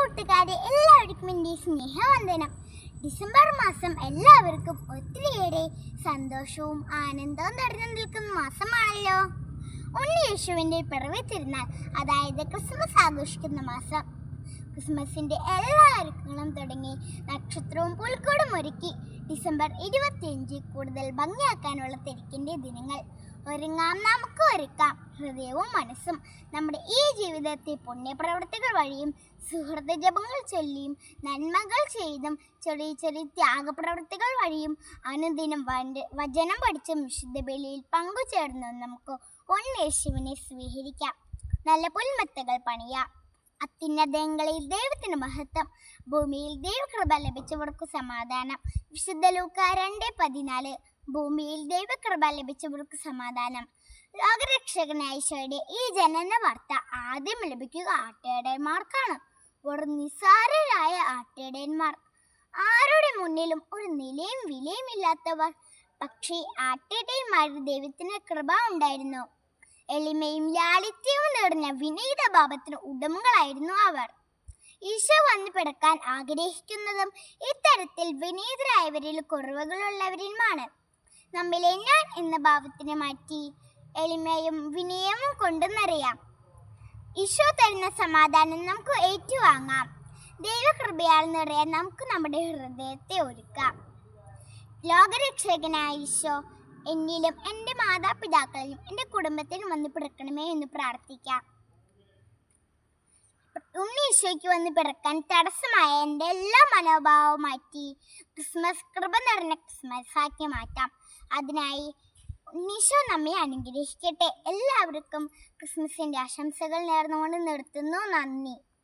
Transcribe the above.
കൂട്ടുകാരെ എല്ലാവർക്കും എന്റെ സ്നേഹവന്ദനം. ഡിസംബർ മാസം എല്ലാവർക്കും ഒത്തിരിയേറെ സന്തോഷവും ആനന്ദവും നിറഞ്ഞു നിൽക്കുന്ന മാസമാണല്ലോ. ഉണ്ണി യേശുവിന്റെ പിറവി തിരുനാൾ അതായത് ക്രിസ്മസ് ആഘോഷിക്കുന്ന മാസം. ക്രിസ്മസിന്റെ എല്ലാ ഒരുക്കങ്ങളും തുടങ്ങി നക്ഷത്രവും പുൽക്കൂടും ഒരുക്കി ഡിസംബർ ഇരുപത്തിയഞ്ച് കൂടുതൽ ഭംഗിയാക്കാനുള്ള തിരക്കിന്റെ ദിനങ്ങൾ. ഒരുങ്ങാം. നമുക്ക് ഒരുക്കാം. ഹൃദയവും മനസ്സും നമ്മുടെ ഈ ജീവിതത്തെ പുണ്യപ്രവൃത്തികൾ വഴിയും സുഹൃദ ജപങ്ങൾ ചൊല്ലിയും നന്മകൾ ചെയ്തും ചെറിയ ചെറിയ ത്യാഗപ്രവൃത്തികൾ വഴിയും അനുദിനം വണ്ട് വചനം പഠിച്ചും വിശുദ്ധ ബലിയിൽ പങ്കുചേർന്ന് നമുക്ക് ഉണ്ണേശുവിനെ സ്വീകരിക്കാം. നല്ല പുൽമെത്തകൾ പണിയാം. അത്യുന്നതങ്ങളിൽ ദൈവത്തിന് മഹത്വം. ഭൂമിയിൽ ദൈവകൃപ ലഭിച്ചവർക്ക് സമാധാനം. വിശുദ്ധ ലൂക്ക രണ്ട് പതിനാല് ഭൂമിയിൽ ദൈവകൃപ ലഭിച്ചവർക്ക് സമാധാനം. ലോകരക്ഷകനായിശോയുടെ ഈ ജനന വാർത്ത ആദ്യം ലഭിക്കുക ആട്ടേടന്മാർക്കാണ് ഒരു നിസ്സാരരായ ആട്ടേടന്മാർ ആരുടെ മുന്നിലും ഒരു നിലയും വിലയും ഇല്ലാത്തവർ. പക്ഷേ ആട്ടേടന്മാരുടെ ദൈവത്തിന് കൃപ ഉണ്ടായിരുന്നു. എളിമയും ലാളിത്യവും നിറഞ്ഞ വിനീത ഭാവത്തിന് ഉടമകളായിരുന്നു അവർ. ഈശോ വന്നു പിടക്കാൻ ആഗ്രഹിക്കുന്നതും ഇത്തരത്തിൽ വിനീതരായവരിൽ കുറവുകളുള്ളവരുമാണ്. നമ്മിലെ ഞാൻ എന്ന ഭാവത്തിനെ മാറ്റി എളിമയും വിനയവും കൊണ്ട് കൊണ്ടെന്നറിയാം ഈശോ തരുന്ന സമാധാനം നമുക്ക് ഏറ്റുവാങ്ങാം. ദൈവകൃപയാൽ നിറയാൻ നമുക്ക് നമ്മുടെ ഹൃദയത്തെ ഒരുക്കാം. ലോകരക്ഷകനായ ഈശോ എന്നിലും എന്റെ മാതാപിതാക്കളിലും എന്റെ കുടുംബത്തിലും വന്ന് പിറക്കണമേ എന്ന് പ്രാർത്ഥിക്കാം. ഉണ്ണി ഈശോയ്ക്ക് വന്ന് പിറക്കാൻ തടസ്സമായ എന്റെ എല്ലാ മനോഭാവവും മാറ്റി ക്രിസ്മസ് കൃപ നിറഞ്ഞ ക്രിസ്മസ് ആക്കി മാറ്റാം. അതിനായി ഉണ്ണീശോ നമ്മെ അനുഗ്രഹിക്കട്ടെ. എല്ലാവർക്കും ക്രിസ്മസിന്റെ ആശംസകൾ നേർന്നുകൊണ്ട് നിർത്തുന്നു. നന്ദി.